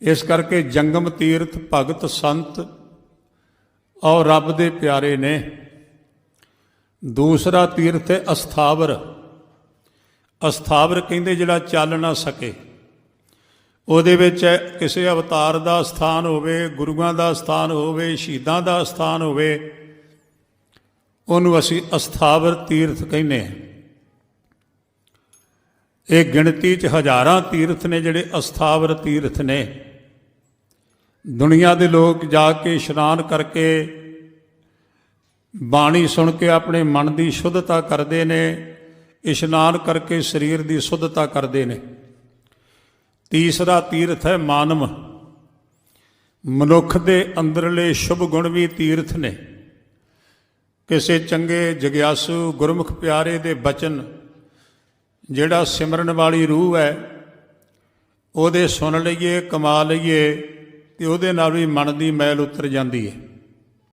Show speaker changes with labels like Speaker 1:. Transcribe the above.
Speaker 1: ਇਸ ਕਰਕੇ ਜੰਗਮ ਤੀਰਥ ਭਗਤ ਸੰਤ ਔਰ ਰੱਬ ਦੇ ਪਿਆਰੇ ਨੇ। ਦੂਸਰਾ ਤੀਰਥ ਹੈ ਅਸਥਾਵਰ। ਅਸਥਾਵਰ ਕਹਿੰਦੇ ਜਿਹੜਾ ਚੱਲ ਨਾ ਸਕੇ। ਉਹਦੇ ਵਿੱਚ ਕਿਸੇ ਅਵਤਾਰ ਦਾ ਸਥਾਨ ਹੋਵੇ, ਗੁਰੂਆਂ ਦਾ ਸਥਾਨ ਹੋਵੇ, ਸ਼ਹੀਦਾਂ ਦਾ ਸਥਾਨ ਹੋਵੇ, ਉਹਨੂੰ ਅਸੀਂ ਅਸਥਾਵਰ ਤੀਰਥ ਕਹਿੰਦੇ ਹਾਂ। ਇਹ ਗਿਣਤੀ 'ਚ ਹਜ਼ਾਰਾਂ ਤੀਰਥ ਨੇ ਜਿਹੜੇ ਅਸਥਾਵਰ ਤੀਰਥ ਨੇ। ਦੁਨੀਆ ਦੇ ਲੋਕ ਜਾ ਕੇ ਇਸ਼ਨਾਨ ਕਰਕੇ ਬਾਣੀ ਸੁਣ ਕੇ ਆਪਣੇ ਮਨ ਦੀ ਸ਼ੁੱਧਤਾ ਕਰਦੇ ਨੇ, ਇਸ਼ਨਾਨ ਕਰਕੇ ਸਰੀਰ ਦੀ ਸ਼ੁੱਧਤਾ ਕਰਦੇ ਨੇ। ਤੀਸਰਾ ਤੀਰਥ ਹੈ ਮਾਨਵ। ਮਨੁੱਖ ਦੇ ਅੰਦਰਲੇ ਸ਼ੁਭ ਗੁਣ ਵੀ ਤੀਰਥ ਨੇ। ਕਿਸੇ ਚੰਗੇ ਜਗਿਆਸੂ ਗੁਰਮੁਖ ਪਿਆਰੇ ਦੇ ਬਚਨ ਜਿਹੜਾ ਸਿਮਰਨ ਵਾਲੀ ਰੂਹ ਹੈ, ਉਹਦੇ ਸੁਣ ਲਈਏ, ਕਮਾ ਲਈਏ, ਤੇ ਉਹਦੇ ਨਾਲ ਵੀ ਮਨ ਦੀ ਮੈਲ ਉਤਰ ਜਾਂਦੀ ਹੈ।